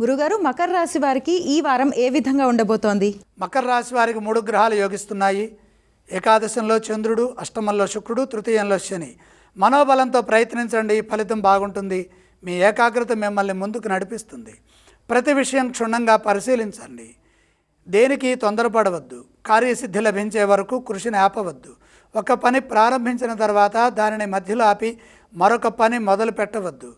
గురుగారు మకర రాశి వారికి ఈ వారం ఏ విధంగా ఉండబోతోంది? మకర రాశి వారికి మూడు గ్రహాలు యోగిస్తున్నాయి. ఏకాదశంలో చంద్రుడు అష్టమంలో శుక్రుడు తృతీయంలో శని. మనోబలంతో ప్రయత్నించండి ఫలితం బాగుంటుంది. మీ ఏకాగ్రత మిమ్మల్ని ముందుకు నడిపిస్తుంది. ప్రతి విషయం క్షుణ్ణంగా పరిశీలించండి. దేనికి తొందరపడవద్దు. కార్యసిద్ధి లభించే వరకు కృషిని ఆపవద్దు. ఒక పని ప్రారంభించిన తర్వాత దానిని మధ్యలో ఆపి మరొక పని మొదలు పెట్టవద్దు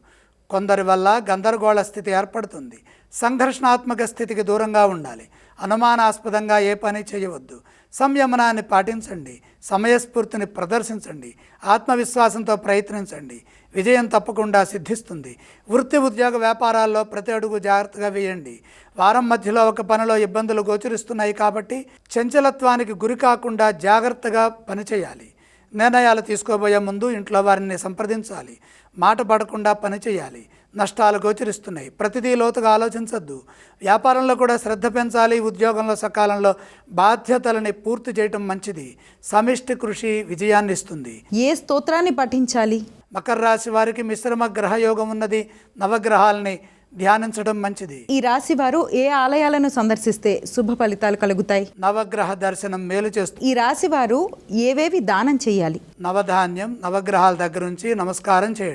కొందరి వల్ల గందరగోళ స్థితి ఏర్పడుతుంది. సంఘర్షణాత్మక స్థితికి దూరంగా ఉండాలి. అనుమానాస్పదంగా ఏ పని చేయవద్దు. సంయమనాన్ని పాటించండి. సమయస్ఫూర్తిని ప్రదర్శించండి. ఆత్మవిశ్వాసంతో ప్రయత్నించండి. విజయం తప్పకుండా సిద్ధిస్తుంది. వృత్తి ఉద్యోగ వ్యాపారాల్లో ప్రతి అడుగు జాగ్రత్తగా వేయండి. వారం మధ్యలో ఒక పనిలో ఇబ్బందులు గోచరిస్తున్నాయి కాబట్టి చంచలత్వానికి గురి కాకుండా జాగ్రత్తగా పనిచేయాలి. నిర్ణయాలు తీసుకోబోయే ముందు ఇంట్లో వారిని సంప్రదించాలి. మాట పడకుండా పనిచేయాలి నష్టాలు గోచరిస్తున్నాయి. ప్రతిదీ లోతుగా ఆలోచించద్దు. వ్యాపారంలో కూడా శ్రద్ధ పెంచాలి. ఉద్యోగంలో సకాలంలో బాధ్యతలని పూర్తి చేయటం మంచిది. సమిష్టి కృషి విజయాన్ని ఇస్తుంది. ఏ స్తోత్రాన్ని పఠించాలి? మకర రాశి వారికి మిశ్రమ గ్రహయోగం ఉన్నది. నవగ్రహాలని ధ్యానించడం మంచిది. ఈ రాశి వారు ఏ ఆలయాలను సందర్శిస్తే శుభ ఫలితాలు కలుగుతాయి? నవగ్రహ దర్శనం మేలు చేస్తుంది ఈ రాశి వారు ఏవేవి దానం చేయాలి? నవధాన్యం నవగ్రహాల దగ్గర నుంచి నమస్కారం చేయండి.